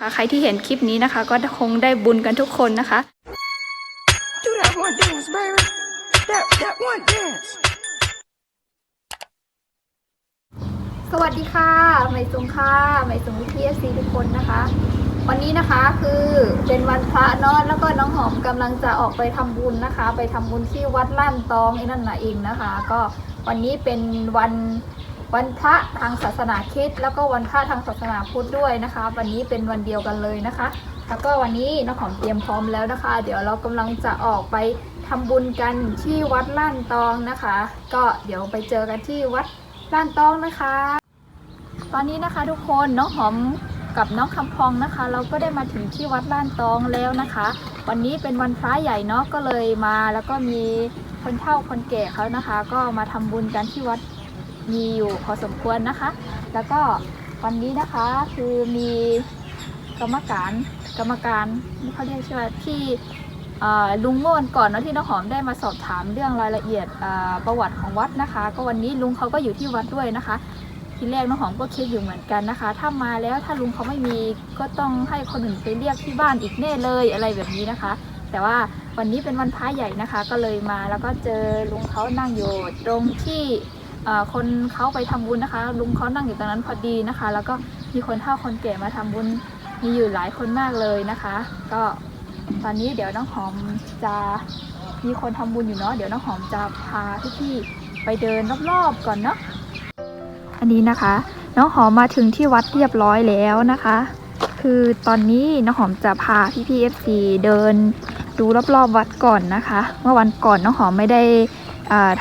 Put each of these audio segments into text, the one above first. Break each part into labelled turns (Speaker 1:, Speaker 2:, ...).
Speaker 1: ค่ะใครที่เห็นคลิปนี้นะคะ ก็คงได้บุญกันทุกคนนะคะ
Speaker 2: Do that one dance, baby. That that one dance.
Speaker 1: สวัสดีค่ะใหม่สุงค่ะใหม่สุงวิทีเอซีทุกคนนะคะ วันนี้นะคะคือเป็นวันพระเนอะแล้วก็น้องหอมกำลังจะออกไปทำบุญนะคะ ไปทำบุญที่วัดล่านตองไอ้นั่นน่ะเองนะคะ ก็วันนี้เป็นวัน วันพระทางศาสนาคริสต์แล้วก็วันพระทางศาสนาพุทธด้วยนะคะ วันนี้เป็นวันเดียวกันเลยนะคะ แล้วก็วันนี้น้องหอมเตรียมพร้อมแล้วนะคะ เดี๋ยวเรากำลังจะออกไปทำบุญกันที่วัดล่านตองนะคะ ก็เดี๋ยวไปเจอกันที่วัดล่านตองนะคะ ตอนนี้นะคะทุกคนน้องหอมกับน้องคำพองนะคะ เราก็ได้มาถึงที่วัดล้านตองแล้วนะคะ วันนี้เป็นวันพระใหญ่เนาะก็เลยมา แล้วก็มีคนเฒ่าคนแก่เขานะคะ ก็มาทำบุญกันที่วัด มีอยู่พอสมควรนะคะ แล้วก็วันนี้นะคะคือมีกรรมการกรรมการเขาเรียกใช่ไหมที่ลุงเมื่นก่อนเนาะที่น้องหอมได้มาสอบถามเรื่องรายละเอียดประวัติของวัดนะคะ ก็วันนี้ลุงเขาก็อยู่ที่วัดด้วยนะคะ ทีแรกน้องหอมก็คิดอยู่เหมือนกันนะคะ ถ้ามาแล้วถ้าลุงเขาไม่มีก็ต้องให้คนอื่นไปเรียกที่บ้านอีกแน่เลยอะไรแบบนี้นะคะ แต่ว่าวันนี้เป็นวันพระใหญ่นะคะ ก็เลยมาแล้วก็เจอลุงเขานั่งอยู่ตรงที่ คนเขาไปทำบุญนะคะ ลุงเขานั่งอยู่ตรงนั้นพอดีนะคะ แล้วก็มีคนเฒ่าคนแก่มาทำบุญมีอยู่หลายคนมากเลยนะคะ ก็ตอนนี้เดี๋ยวน้องหอมจะมีคนทำบุญอยู่เนาะเดี๋ยวน้องหอมจะพาพี่ๆไปเดินรอบๆก่อนเนาะอันนี้นะคะ น้องหอมมาถึงที่วัดเรียบร้อยแล้วนะคะ คือตอนนี้น้องหอมจะพาพี่พี่เอฟซีเดินดูรอบๆวัดก่อนนะคะ เมื่อวันก่อนน้องหอมไม่ได้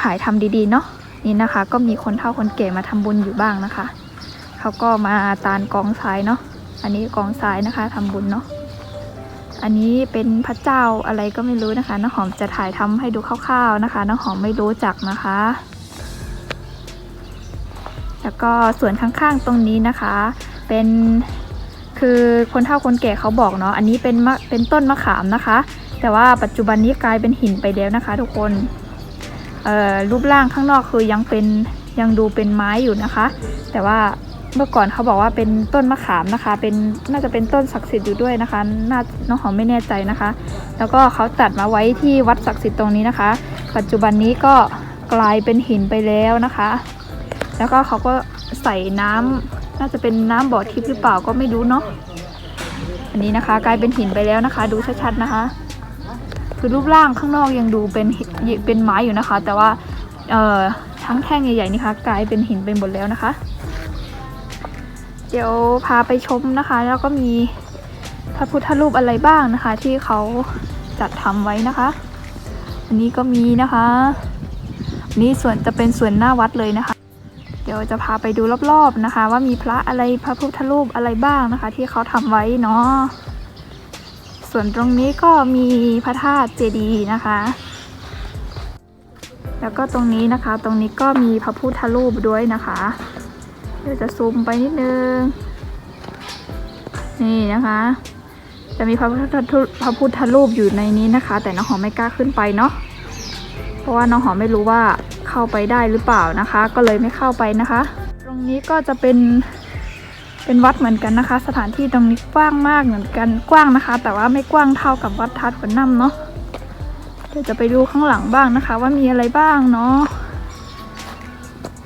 Speaker 1: ถ่ายทำดีๆเนาะ นี่นะคะ ก็มีคนเฒ่าคนแก่มาทำบุญอยู่บ้างนะคะ เขาก็มาตานกองทรายเนาะอันนี้กองทรายนะคะทำบุญเนาะอันนี้เป็นพระเจ้าอะไรก็ไม่รู้นะคะน้องหอมจะถ่ายทำให้ดูคร่าวๆนะคะน้องหอมไม่รู้จักนะคะ แล้วก็ส่วนข้างๆตรงนี้นะคะ เป็นคือคนเฒ่าคนแก่เขาบอกเนาะอันนี้เป็นมะเป็นต้นมะขามนะคะ แต่ว่าปัจจุบันนี้กลายเป็นหินไปแล้วนะคะ ทุกคน รูปร่างข้างนอกคือยังเป็นยังดูเป็นไม้อยู่นะคะ แต่ว่าเมื่อก่อนเขาบอกว่าเป็นต้นมะขามนะคะ เป็นน่าจะเป็นต้นศักดิ์สิทธิ์อยู่ด้วยนะคะน่าน้องหอมไม่แน่ใจนะคะ แล้วก็เขาตัดมาไว้ที่วัดศักดิ์สิทธิ์ตรงนี้นะคะ ปัจจุบันนี้ก็กลายเป็นหินไปแล้วนะคะ แล้วก็เขาก็ใส่น้ำน่าจะเป็นน้ำบ่อทิพย์หรือเปล่าก็ไม่รู้เนาะอันนี้นะคะ กลายเป็นหินไปแล้วนะคะ ดูชัดๆนะคะ คือรูปร่างข้างนอกยังดูเป็นห เป็นไม้อยู่นะคะ แต่ว่าเออทั้งแท่งใหญ่ๆนี่คะกลายเป็นหินไปหมดแล้วนะคะ เดี๋ยวพาไปชมนะคะ แล้วก็มีพระพุทธรูปอะไรบ้างนะคะ ที่เขาจัดทำไว้นะคะ อันนี้ก็มีนะคะนนี่ส่วนจะเป็นส่วนหน้าวัดเลยนะคะ เดี๋ยวจะพาไปดูรอบๆนะคะ ว่ามีพระอะไรพระพุทธรูปอะไรบ้างนะคะ ที่เขาทำไว้เนาะส่วนตรงนี้ก็มีพระธาตุเจดีย์นะคะ แล้วก็ตรงนี้นะคะ ตรงนี้ก็มีพระพุทธรูปด้วยนะคะ เดี๋ยวจะซูมไปนิดนึง นี่นะคะ จะมีพระพุทธรูปพระพุทธรูปอยู่ในนี้นะคะ แต่น้องหอมไม่กล้าขึ้นไปเนาะ เพราะว่าน้องหอมไม่รู้ว่าเข้าไปได้หรือเปล่านะคะ ก็เลยไม่เข้าไปนะคะ ตรงนี้ก็จะเป็นเป็นวัดเหมือนกันนะคะ สถานที่ตรงนี้กว้างมากเหมือนกันกว้างนะคะ แต่ว่าไม่กว้างเท่ากับวัดทัดขวัญน้ำเนาะ ดี๋ยวจะไปดูข้างหลังบ้างนะคะ ว่ามีอะไรบ้างเนาะ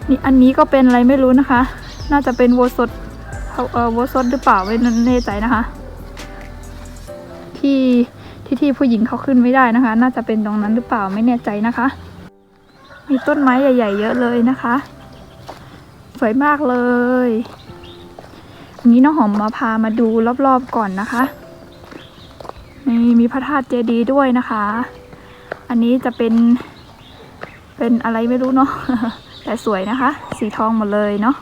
Speaker 1: นี่อันนี้ก็เป็นอะไรไม่รู้นะคะ น่าจะเป็นโวสดเอ่อโวสดหรือเปล่าไม่แน่ใจนะคะ ที่ที่ที่ผู้หญิงเขาขึ้นไม่ได้นะคะ น่าจะเป็นตรงนั้นหรือเปล่าไม่แน่ใจนะคะ มีต้นไม้ใหญ่ ๆ เยอะเลยนะคะ สวยมากเลยอันนี้น้องหอมมาพามาดูรอบๆก่อนนะคะนี่มีพระธาตุเจดีย์ด้วยนะคะ อันนี้จะเป็น เป็นอะไรไม่รู้เนาะแต่สวยนะคะ สีทองหมดเลยเนาะ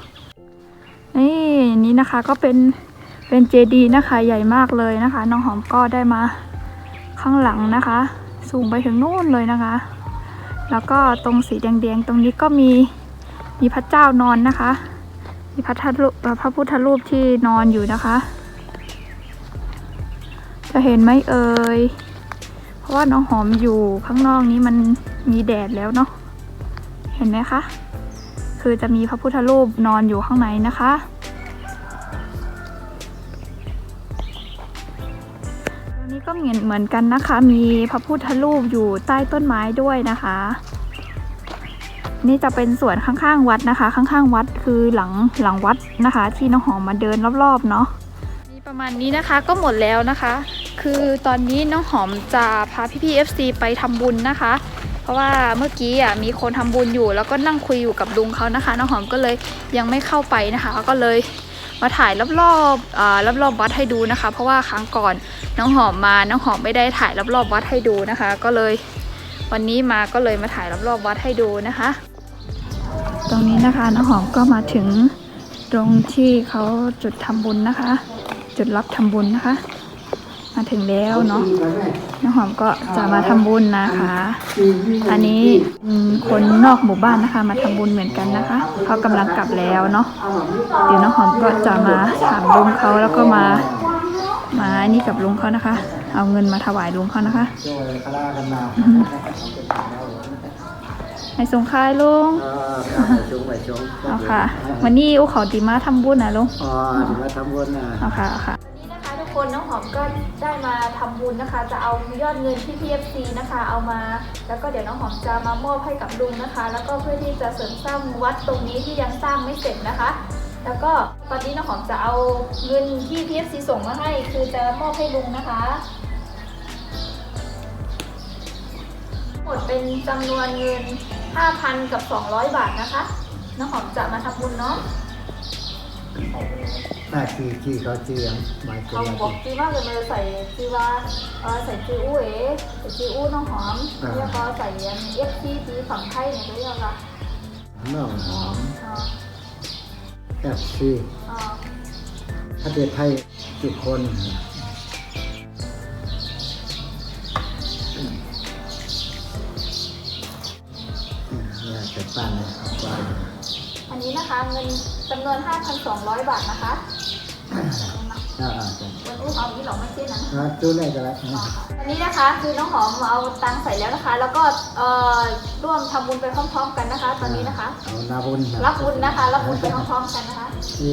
Speaker 1: นี่นี่นะคะก็เป็นเป็นเจดีย์นะคะใหญ่มากเลยนะคะ น้องหอมก็ได้มาข้างหลังนะคะ สูงไปถึงนู่นเลยนะคะ แล้วก็ตรงสีแดงๆ ตรงนี้ก็มีมีพระเจ้านอนนะคะ มีพระทรูปพระพุทธรูปที่นอนอยู่นะคะ จะเห็นไหมเอ่ย ราะว่าน้องหอมอยู่ข้างนอกนี้มันมีแดดแล้วเนาะเห็นไหมคะ คือจะมีพระพุทธรูปนอนอยู่ข้างในนะคะ ตรงนี้ก็เหมือนเหมือนกันนะคะ มีพระพุทธรูปอยู่ใต้ต้นไม้ด้วยนะคะ นี่จะเป็นส่วนข้างๆวัดนะคะ ข้างๆวัดคือหลังหลังวัดนะคะ ที่น้องหอมมาเดินรอบๆเนาะนี่ประมาณนี้นะคะก็หมดแล้วนะคะ คือตอนนี้น้องหอมจะพาพี่ๆ FC ไปทำบุญนะคะ เพราะว่าเมื่อกี้อะมีคนทำบุญอยู่แล้วก็นั่งคุยอยู่กับลุงเขานะคะ น้องหอมก็เลยยังไม่เข้าไปนะคะก็เลยมาถ่ายรอบๆอ่ารอบๆวัดให้ดูนะคะ เพราะว่าครั้งก่อนน้องหอมมาน้องหอมไม่ได้ถ่ายรอบๆวัดให้ดูนะคะ ก็เลยวันนี้มาก็เลยมาถ่ายรอบๆวัดให้ดูนะคะ ตรงนี้นะคะน้องหอมก็มาถึงตรงที่เขาจุดทำบุญนะคะ จุดรับทำบุญนะคะ มาถึงแล้วเนาะน้องหอมก็จะมาทำบุญนะคะ อันนี้อืมคนนอกหมู่บ้านนะคะ มาทำบุญเหมือนกันนะคะเขากำลังกลับแล้วเนาะเดี๋ยวน้องหอมก็จะมาถามลุงเขาแล้วก็มามานี่กับลุงเขานะคะ เอาเงินมาถวายลุงเขานะคะ
Speaker 3: ช่วยคลากันมา
Speaker 1: ให้ส่งค่ายลุง
Speaker 3: เออไปชงไปชง
Speaker 1: เอาค่ะ วันนี้อุเขาดีมาทำบุญนะลุง
Speaker 3: อ๋อถึงมาทำบุญนะ
Speaker 1: เอาค่ะเอาค่ะนี่นะ คนน้องหอมก็ได้มาทำบุญนะคะ จะเอายอดเงินที่ PFC นะคะ เอามา แล้วก็เดี๋ยวน้องหอมจะมามอบให้กับลุงนะคะ แล้วก็เพื่อที่จะเสริมสร้างวัดตรงนี้ที่ยังสร้างไม่เสร็จนะคะ แล้วก็ตอนนี้น้องหอมจะเอาเงินที่ PFC ส่งมาให้ คือจะมอบให้ลุงนะคะ หมดเป็นจำนวนเงิน 5,000 กับ 200 บาทนะคะ น้องหอมจะมาทำบุญเนาะ
Speaker 3: หน้าที่ที่เขาเจียงหมายถึง
Speaker 1: เขา
Speaker 3: ว่า
Speaker 1: บอกจีว่าจะมาใส่จีว่าเออใส่จีอู้เอ๋ใส่จีอู้น้องหอมแล้วก็ใส่เอฟซีจีฝั่งไทยเนี่ยก็เรียกว่า
Speaker 3: น้องหอม
Speaker 1: อ๋อ
Speaker 3: แอฟซี
Speaker 1: อ๋อ
Speaker 3: ประเทศไทยทุกคนเนี่ยจะปั้นเลยเอาไป
Speaker 1: อันนี้นะคะเงินจำนวน 5,200 บาทนะคะ ตู้เอานี้หรอไม่ใช่นะ
Speaker 3: อ่าจุดไหนก็ได้
Speaker 1: อ๋ออันนี้นะคะคือน้องหอมเอาตังใส่แล้วนะคะ แล้วก็เอ่อร่วมทำบุญไปพร้อมๆกันนะคะ ตอนนี้นะคะ
Speaker 3: เอานาบุญ
Speaker 1: รับบุญนะคะรับบุญไปพร้อมๆกันนะคะ
Speaker 3: เย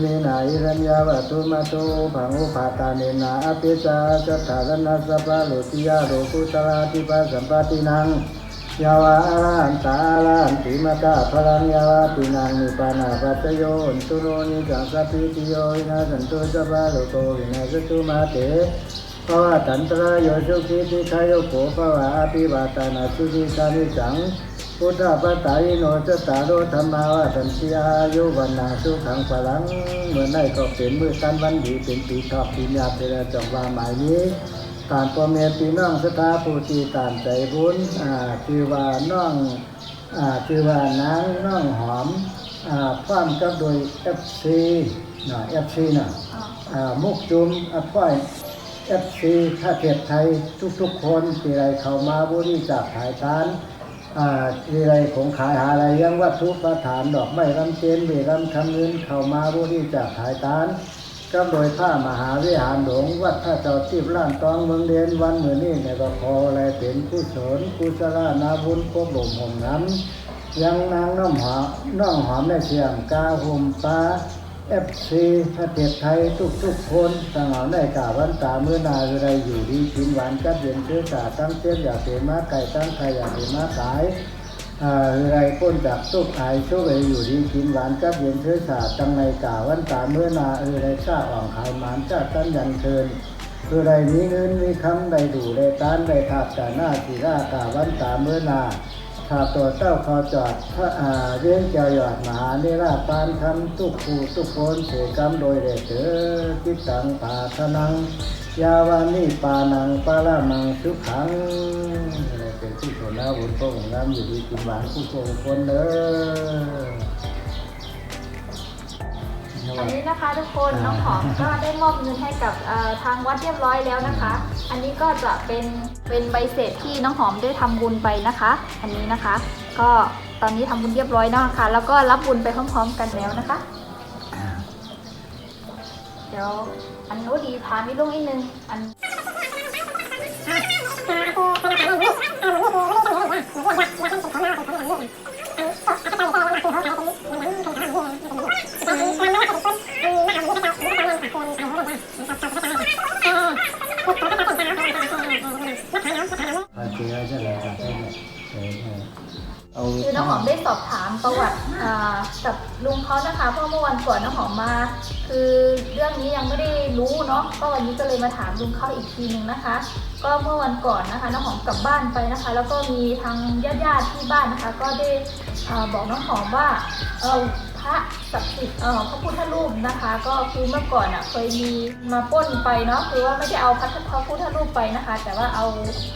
Speaker 3: เมนาอิรัญญาวะตุมาตุผังอุปาตาเนนาอภิสาจัตตารนัสสะปะโลติยาโลกุตลาติปัสสัมปตินัง ยาวะอารันตาอารันติมาตาพลังยาวะตินังนิปานาปัตโยนตุโรนิจังสัพพิติโยนาสันตุสัพพะโลโกวินาสตุมาเตภวะตันตรายโยสุขิติขายโกภวะอภิวาตานาสุขิสานิจังพุทธปัตตายิโนจตารโรธรรมาวาตันติอายุวันนาสุขังพลังเมื่อได้ก็เป็นมือกันวันดีเป็นปีชอบปีญาเป็นจังว่าหมายนี้ การพ่อแม่พี่น้องสถาผู้ที่ตามใจบุญอ่าคือว่าน้องอ่าคือว่านางน้องหอมอ่าความกับโดยเอฟซีน่ะเอฟซีน่ะ
Speaker 1: อ๋อ
Speaker 3: อ่ามุกจุมอัพอยเอฟซีท่าเทศไทยทุกๆคนที่ไรเข้ามาบุรีจากขายทานอ่าที่ไรของขายหาอะไรยังวัตถุประฐานดอกไม้ลำเจนเบลำคำเงินเข้ามาบุรีจากขายทาน ก็โดยผ้ามหาวิหารหลวงวัดท่าเจ้าทิพย์ล้านตองเมืองเดนวันมือนี้เนี่ยก็ขออะไรเป็นกุศลกุศลานาบุญคบหลมหอมน้ำยังนางน้ำหอมน้องหอมแม่เชียงกาหุมปลาเอฟซีประเทศไทยทุกๆคนต่างเอาได้กาวันตาเมื่อนาอะไรอยู่ดีกินหวานกับเย็นเชื้อสาตั้งเต้นอยากเป็นมาไก่ตั้งใครอยากเป็นมาขายอ่ ไรพ้นจากทุกข์หายช่วยอยู่ดีกินหวานกับเย็นเชื้อสาตั้งในกาวันตาเมื่อนาเออไรข้าอ่องขายหมานจ้าตั้นยันเชิญคือไรมีเงินมีคำได้ดูได้ตานได้ถาดแต่หน้าสีร่ากาวันตาเมื่อนาถ้าตัวเต้าคอจอดพระอาเรียงเจ้าหยอดมหานิราชปานคำทุกผู้ทุกคนเสกกรรมโดยเดชเถิดตังปาทนังยาวานิปานังปาละมังสุขัง นี่เป็นที่ส่วนหน้าบุญพระองค์น้ำอยู่ดีกินหวานผู้ทรงคนเด้อ
Speaker 1: อันนี้นะคะทุกคนน้องหอมก็ได้มอบเงินให้กับเอ่อทางวัดเรียบร้อยแล้วนะคะ อันนี้ก็จะเป็นเป็นใบเสร็จที่น้องหอมได้ทำบุญไปนะคะ อันนี้นะคะ ก็ตอนนี้ทำบุญเรียบร้อยแล้วนะคะ แล้วก็รับบุญไปพร้อม ๆ กันแล้วนะคะ เดี๋ยวอันนู้นดีพามิลุงอีกนึงอัน คือน้องหอมได้สอบถามประวัติกับ ลุงเขานะคะเพราะเมื่อวันก่อนน้องหอมมา คือเรื่องนี้ยังไม่ได้รู้เนาะก็วันนี้ก็เลยมาถามลุงเขาอีกทีหนึ่งนะคะ ก็เมื่อวันก่อนนะคะน้องหอมกลับบ้านไปนะคะ แล้วก็มีทางญาติๆที่บ้านนะคะ ก็ได้อ่าบอกน้องหอมว่าเออ พระศักดิ์สิทธิ์เออพระพุทธรูปนะคะ ก็คือเมื่อก่อนอะเคยมีมาปล้นไปเนาะคือว่าไม่ได้เอาพระพระพุทธรูปไปนะคะ แต่ว่าเอา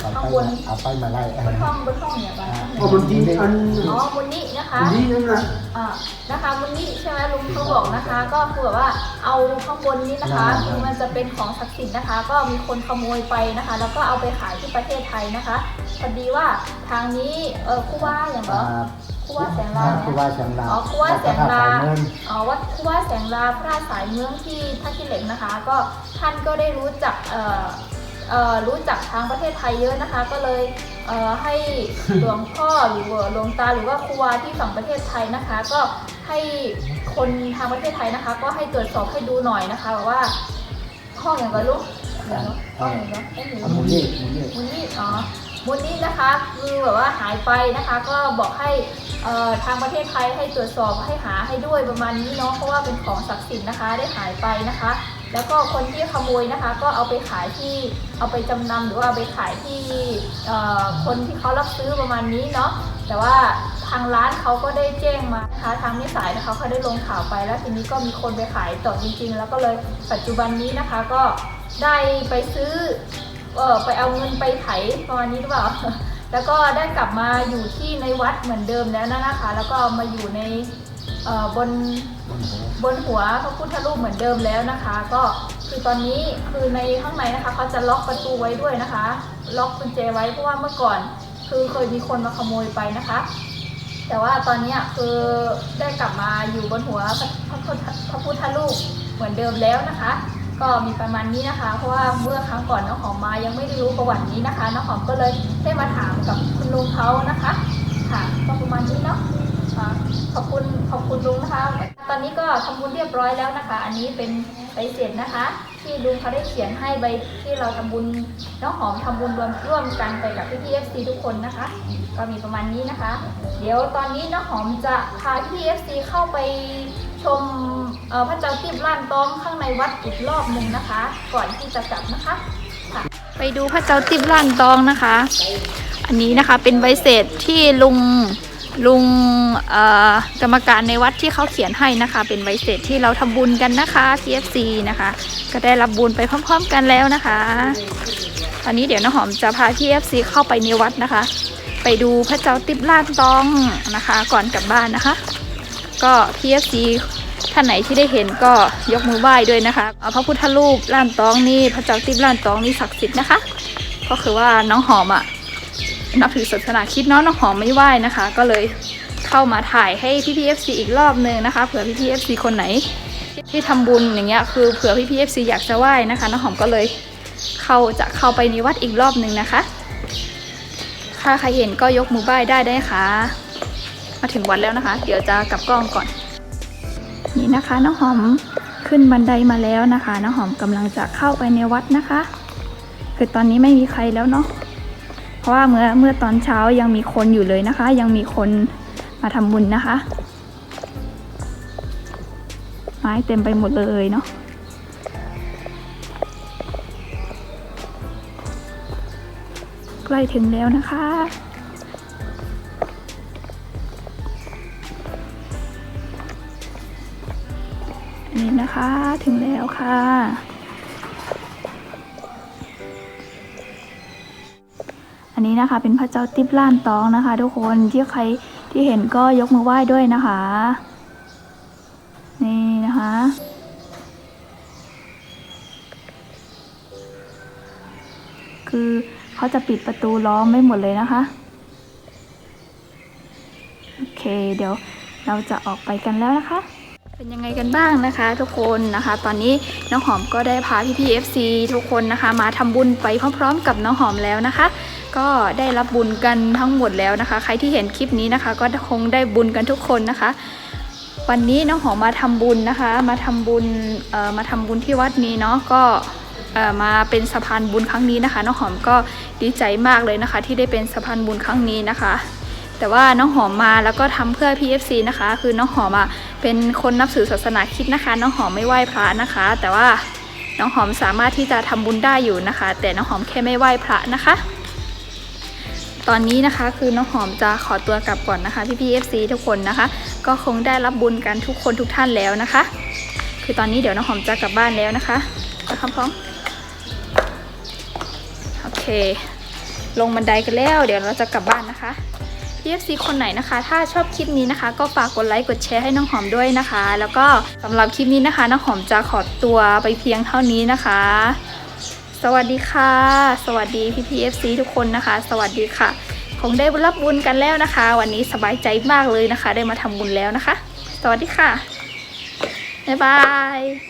Speaker 3: เอา
Speaker 1: ข้าง
Speaker 3: ไป
Speaker 1: บน
Speaker 3: เอาไปมาไล่
Speaker 1: บนห้องบนห้องเนี่ยไป
Speaker 4: อ๋อบนที่อัน
Speaker 1: อ๋อมุนนี่นะคะ
Speaker 4: นี้นั่นนะ
Speaker 1: อ่านะคะมุนนี่ใช่ไหมลุงเขาบอกนะคะ ก็คือแบบว่าเอาข้างบนนี้นะคะคือมันจะเป็นของศักดิ์สิทธิ์นะคะ ก็มีคนขโมยไปนะคะ แล้วก็เอาไปขายที่ประเทศไทยนะคะพอดีว่าทางนี้เออคู่ว่าอย่างเหรอ
Speaker 3: อ่า
Speaker 1: คู่ว่าแสงลา
Speaker 3: ครู
Speaker 1: เนี่ย
Speaker 3: ว่าแสงลา
Speaker 1: อ๋อคู่ว่าแสงลา
Speaker 3: วัดพระธตุไผ่เงิน
Speaker 1: อ๋อวัดคู่ว่าแสงลาพระสายเมืองที่ท่าขี้เหล็กนะคะ ก็ท่านก็ได้รู้จักเอ่อเอ่อรู้จักทางประเทศไทยเยอะนะคะ ก็เลยเอ่อให้หลวงพ่อหรือว่าหลวงตาหรือว่าครูวาที่ฝั่งประเทศไทยนะคะ ก็ให้คนทางประเทศไทยนะคะ ก็ให้ตรวจสอบให้ดูหน่อยนะคะแบบว่าห้องอย่างกับลูกเดี๋ยวนะห้องอย่างเนาะไม่เห็น
Speaker 3: เอามุนนี่มุนนี่
Speaker 1: มูลนี่อ๋อ มูลนี่นะคะคือแบบว่าหายไปนะคะ ก็บอกให้ทางประเทศไทยให้ตรวจสอบให้หาให้ด้วยประมาณนี้เนาะเพราะว่าเป็นของศักดิ์สิทธิ์นะคะ ได้หายไปนะคะ แล้วก็คนที่ขโมยนะคะ ก็เอาไปขายที่เอาไปจำนำหรือว่าเอาไปขายที่คนที่เขารับซื้อประมาณนี้เนาะแต่ว่าทางร้านเขาก็ได้แจ้งมานะคะทางนิสายนะคะเขาได้ลงข่าวไปแล้วทีนี้ก็มีคนไปขายต่อจริงๆ แล้วก็เลยปัจจุบันนี้นะคะก็ได้ไปซื้อ เออไปเอาเงินไปไถประมาณนี้หรือเปล่า แล้วก็ได้กลับมาอยู่ที่ในวัดเหมือนเดิมแล้วนะคะ แล้วก็มาอยู่ในเออบนบนหัวพระพุทธรูปเหมือนเดิมแล้วนะคะ ก็คือตอนนี้คือในข้างในนะคะเขาจะล็อกประตูไว้ด้วยนะคะ ล็อกกุญแจไว้เพราะว่าเมื่อก่อน คือเคยมีคนมาขโมยไปนะคะ แต่ว่าตอนนี้คือได้กลับมาอยู่บนหัวพระพุทธรูปเหมือนเดิมแล้วนะคะ ก็มีประมาณนี้นะคะ เพราะว่าเมื่อครั้งก่อนน้องหอมมายังไม่ได้รู้ประวัตินี้นะคะน้องหอมก็เลยได้มาถามกับคุณลุงเขานะคะค่ะก็ประมาณนี้เนาะขอบคุณขอบคุณลุงนะคะ ตอนนี้ก็ทำบุญเรียบร้อยแล้วนะคะ อันนี้เป็นใบเสร็จนะคะ ที่ลุงเขาได้เขียนให้ใบที่เราทำบุญน้องหอมทำบุญรวมร่วมกันไปกับพี่พีเอฟซีทุกคนนะคะ ก็มีประมาณนี้นะคะ เดี๋ยวตอนนี้น้องหอมจะพาพี่เอฟซีเข้าไปชม พระเจ้าติบล้านตองข้างในวัดอีกรอบหนึ่งนะคะ ก่อนที่จะกลับนะคะค่ะไปดูพระเจ้าติบล้านตองนะคะ อันนี้นะคะเป็นใบเสร็จที่ลุงลุงกรรมการในวัดที่เขาเขียนให้นะคะ เป็นใบเสร็จที่เราทำบุญกันนะคะ TFC นะคะ ก็ได้รับบุญไปพร้อม ๆ กันแล้วนะคะตอนนี้เดี๋ยวน้องหอมจะพา TFC เข้าไปในวัดนะคะ ไปดูพระเจ้าติบล้านตองนะคะ ก่อนกลับบ้านนะคะ ก็ TFC ท่านไหนที่ได้เห็นก็ยกมือไหว้ด้วยนะคะเอาพระพุทธรูปล้านตองนี่พระเจ้าติบล้านตองนี่ศักดิ์สิทธิ์นะคะ ก็คือว่าน้องหอมอะนับถือศาสนาคิดเนาะน้องหอมไม่ไหว้นะคะ ก็เลยเข้ามาถ่ายให้พี่พีเอฟซีอีกรอบนึงนะคะเผื่อพี่พีเอฟซีคนไหน ที่ทำบุญอย่างเงี้ยคือเผื่อพี่พีเอฟซีอยากจะไหว้นะคะน้องหอมก็เลยเข้าจะเข้าไปในวัดอีกรอบนึงนะคะถ้าใครเห็นก็ยกมือไหว้ได้ได้ค่ะ มาถึงวัดแล้วนะคะ เดี๋ยวจะกลับกล้องก่อน นี่นะคะน้องหอมขึ้นบันไดมาแล้วนะคะน้องหอมกำลังจะเข้าไปในวัดนะคะ คือตอนนี้ไม่มีใครแล้วเนาะเพราะว่าเมื่อเมื่อตอนเช้ายังมีคนอยู่เลยนะคะ ยังมีคนมาทำบุญนะคะ ไม้เต็มไปหมดเลยเนาะใกล้ถึงแล้วนะคะ นนี้นะคะถึงแล้วค่ะ อันนี้นะคะเป็นพระเจ้าติ๊บล้านตองนะคะ ทุกคนที่ใครที่เห็นก็ยกมือไหว้ด้วยนะคะ นี่นะคะคือเขาจะปิดประตูล้อมไม่หมดเลยนะคะ โอเค เดี๋ยวเราจะออกไปกันแล้วนะคะ เป็นยังไงกันบ้างนะคะทุกคนนะคะ ตอนนี้น้องหอมก็ได้พาพี่พีเอฟซีทุกคนนะคะ มาทำบุญไปพร้อม ๆ กับน้องหอมแล้วนะคะ ก็ได้รับบุญกันทั้งหมดแล้วนะคะ ใครที่เห็นคลิปนี้นะคะ ก็คงได้บุญกันทุกคนนะคะ วันนี้น้องหอมมาทำบุญนะคะ มาทำบุญเอ่อมาทำบุญที่วัดนี้เนาะก็เอ่อมาเป็นสะพานบุญครั้งนี้นะคะ น้องหอมก็ดีใจมากเลยนะคะ ที่ได้เป็นสะพานบุญครั้งนี้นะคะ แต่ว่าน้องหอมมาแล้วก็ทำเพื่อ PFC นะคะ คือน้องหอมอะเป็นคนนับถือศาสนาคิดนะคะ น้องหอมไม่ไหว้พระนะคะ แต่ว่าน้องหอมสามารถที่จะทำบุญได้อยู่นะคะ แต่น้องหอมแค่ไม่ไหว้พระนะคะ ตอนนี้นะคะคือน้องหอมจะขอตัวกลับก่อนนะคะพี่ๆ FC ทุกคนนะคะ ก็คงได้รับบุญกันทุกคนทุกท่านแล้วนะคะ คือตอนนี้เดี๋ยวน้องหอมจะกลับบ้านแล้วนะคะนะคะพร้อมโอเค ลงบันไดกันแล้ว เดี๋ยวเราจะกลับบ้านนะคะ PFC คนไหนนะคะ ถ้าชอบคลิปนี้นะคะ ก็ฝากกดไลค์กดแชร์ให้น้องหอมด้วยนะคะ แล้วก็สำหรับคลิปนี้นะคะ น้องหอมจะขอตัวไปเพียงเท่านี้นะคะ สวัสดีค่ะ สวัสดีพี่ PFC ทุกคนนะคะ สวัสดีค่ะ คงได้รับบุญกันแล้วนะคะ วันนี้สบายใจมากเลยนะคะ ได้มาทำบุญแล้วนะคะ สวัสดีค่ะบ๊ายบาย